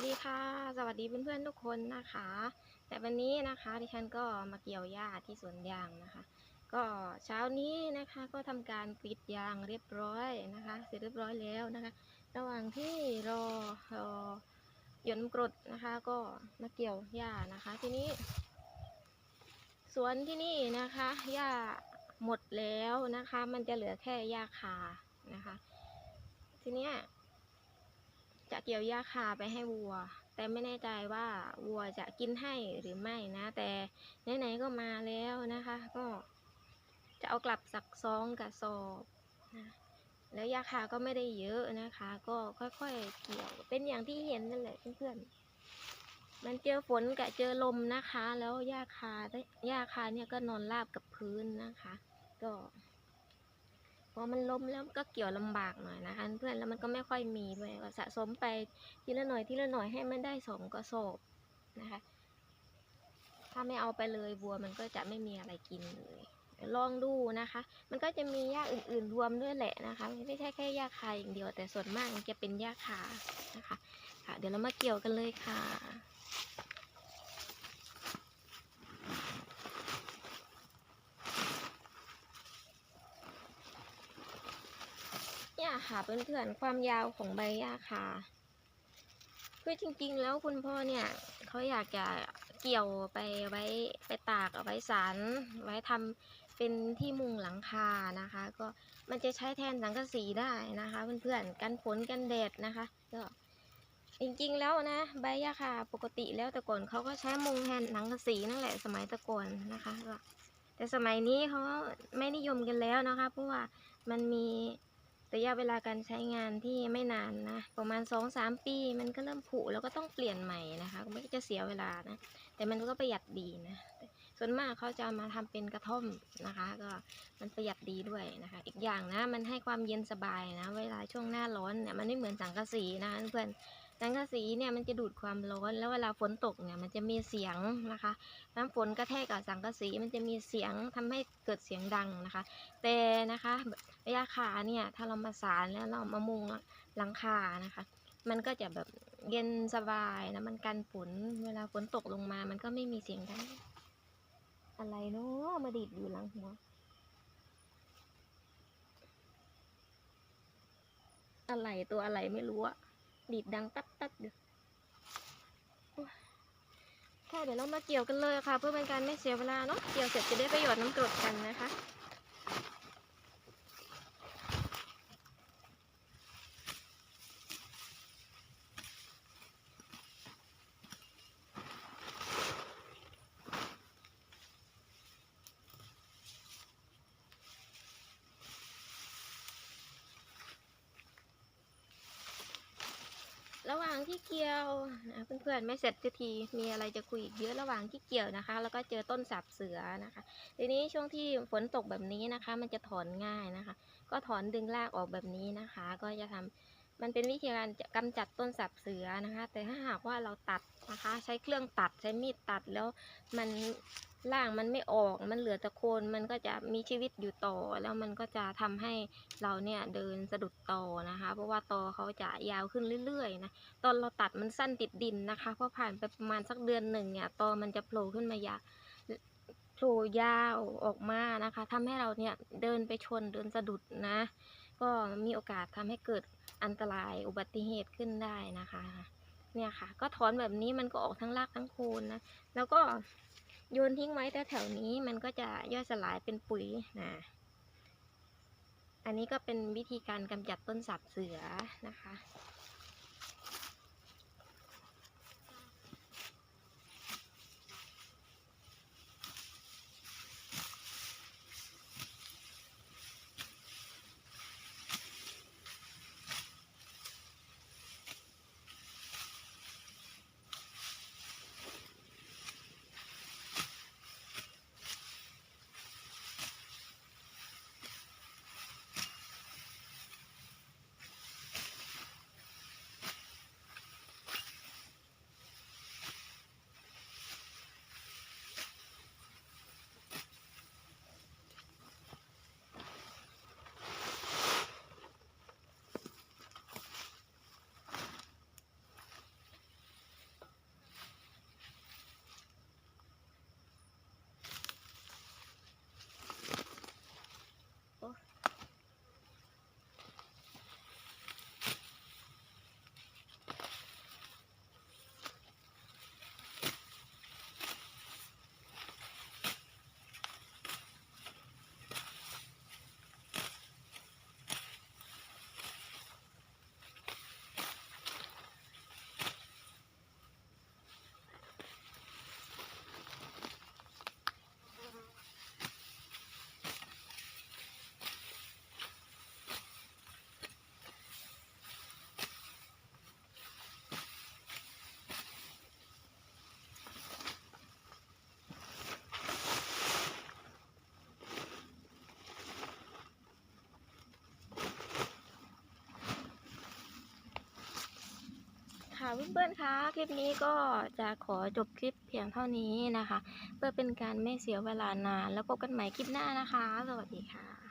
วัสดีค่ะ สวัสดีเพื่อนๆทุกคนนะคะ แต่วันนี้นะคะดิฉันก็มาเกี่ยวหญ้าที่สวนยางนะคะ ก็เช้านี้นะคะก็ทำการกรีดยางเรียบร้อยนะคะ เสร็จเรียบร้อยแล้วนะคะ ระหว่างที่รอรอหย่นกรดนะคะก็มาเกี่ยวหญ้านะคะ ทีนี้ สวนที่นี่นะคะหญ้าหมดแล้วนะคะ มันจะเหลือแค่หญ้าคานะคะ ทีเนี้ย จะเกี่ยวหญ้าคาไปให้วัว แต่ไม่แน่ใจว่าวัวจะกินให้หรือไม่นะ แต่ไหนๆก็มาแล้วนะคะ ก็จะเอากลับสักซองกับสอบนะแล้วหญ้าคาก็ไม่ได้เยอะนะคะ ก็ค่อยๆเกี่ยวเป็นอย่างที่เห็นนั่นแหละเพื่อนๆมันเจอฝนกับเจอลมนะคะ แล้วหญ้าคาได้หญ้าคาเนี่ยก็นอนราบกับพื้นนะคะ ก็ พอมันล้มแล้วก็เกี่ยวลำบากหน่อยนะคะเพื่อนแล้วมันก็ไม่ค่อยมีด้วยก็สะสมไปทีละหน่อยทีละหน่อยให้มันได้สองกระสอบนะคะ ถ้าไม่เอาไปเลยวัวมันก็จะไม่มีอะไรกินเลยลองดูนะคะ มันก็จะมีหญ้าอื่นๆรวมด้วยแหละนะคะ ไม่ใช่แค่หญ้าคาอย่างเดียว แต่ส่วนมากมันจะเป็นหญ้าคานะคะค่ะ เดี๋ยวเรามาเกี่ยวกันเลยค่ะ เนี่ยค่ะเพื่อนๆความยาวของใบหญ้าคาคือจริงๆ แล้วคุณพ่อเนี่ยเขาอยากจะเกี่ยวไปไว้ไปตากเอาไว้สารไว้ทำเป็นที่มุงหลังคานะคะ ก็มันจะใช้แทนสังกะสีได้นะคะเพื่อนๆกันฝนกันแดดนะคะก็จริงๆแล้วนะใบหญ้าคาปกติแล้วแต่ก่อนเขาก็ใช้มุงแทนหนังกะสีนั่นแหละสมัยตะก่อนนะคะก็แต่สมัยนี้เขาไม่นิยมกันแล้วนะคะ เพราะว่ามันมี ระยะเวลาการใช้งานที่ไม่นานนะ ประมาณ2อสามปีมันก็เริ่มผุแล้วก็ต้องเปลี่ยนใหม่นะคะก็ไม่จะเสียเวลานะ แต่มันก็ประหยัดดีนะ ส่วนมากเขาจะมาทำเป็นกระท่อมนะคะ ก็มันประหยัดดีด้วยนะคะ อีกอย่างนะมันให้ความเย็นสบายนะ เวลาช่วงหน้าร้อนเนี่ยมันไม่เหมือนสังกะสีนะเพื่อน สังกะสีเนี่ยมันจะดูดความร้อน แล้วเวลาฝนตกเนี่ยมันจะมีเสียงนะคะ น้ำฝนกระแทกกับสังกะสีมันจะมีเสียงทำให้เกิดเสียงดังนะคะ แต่นะคะระยะขาเนี่ยถ้าเรามาสารแล้วเรามามุงหลังคานะคะ มันก็จะแบบเย็นสบายนะมันกันฝนเวลาฝนตกลงมา มันก็ไม่มีเสียงดังอะไรเนาะมาดีดอยู่หลังหัวอะไรตัวอะไรไม่รู้อะ ดีดดังตับตัดอยู่โอ้ยค่ะเดี๋ยวเรามาเกี่ยวกันเลยค่ะ เพื่อเป็นการไม่เสียเวลาเนาะเกี่ยวเสร็จจะได้ประโยชน์น้ำกรดกันนะคะางที่เกี่ยวนะเพื่อนๆไม่เสร็จสักทีมีอะไรจะคุยอีกเยอะระหว่างที่เกี่ยวนะคะ แล้วก็เจอต้นสับเสือนะคะทีนี้ช่วงที่ฝนตกแบบนี้นะคะ มันจะถอนง่ายนะคะ ก็ถอนดึงรากออกแบบนี้นะคะ ก็จะทำมันเป็นวิธีการกำจัดต้นสับเสือนะคะ แต่ถ้าหากว่าเราตัดนะคะ ใช้เครื่องตัดใช้มีดตัดแล้วมัน ล่างมันไม่ออกมันเหลือแต่โคนมันก็จะมีชีวิตอยู่ต่อ แล้วมันก็จะทำให้เราเนี่ยเดินสะดุดตอนะคะ เพราะว่าตอเขาจะยาวขึ้นเรื่อยๆนะตอนเราตัดมันสั้นติดดินนะคะพอผ่านไปประมาณสักเดือนหนึ่งเนี่ยตอมันจะโผล่ขึ้นมายาโผล่ยาวออกมานะคะทำให้เราเนี่ยเดินไปชนเดินสะดุดนะ ก็มีโอกาสทำให้เกิดอันตรายอุบัติเหตุขึ้นได้นะคะ เนี่ยค่ะ ก็ถอนแบบนี้มันก็ออกทั้งรากทั้งโคนนะแล้วก็ โยนทิ้งไว้แต่แถวนี้มันก็จะย่อยสลายเป็นปุ๋ยนะอันนี้ก็เป็นวิธีการกำจัดต้นสับเสือนะคะ เพื่อนๆคะคลิปนี้ก็จะขอจบคลิปเพียงเท่านี้นะคะ เพื่อเป็นการไม่เสียเวลานาน แล้วพบกันใหม่คลิปหน้านะคะ สวัสดีค่ะ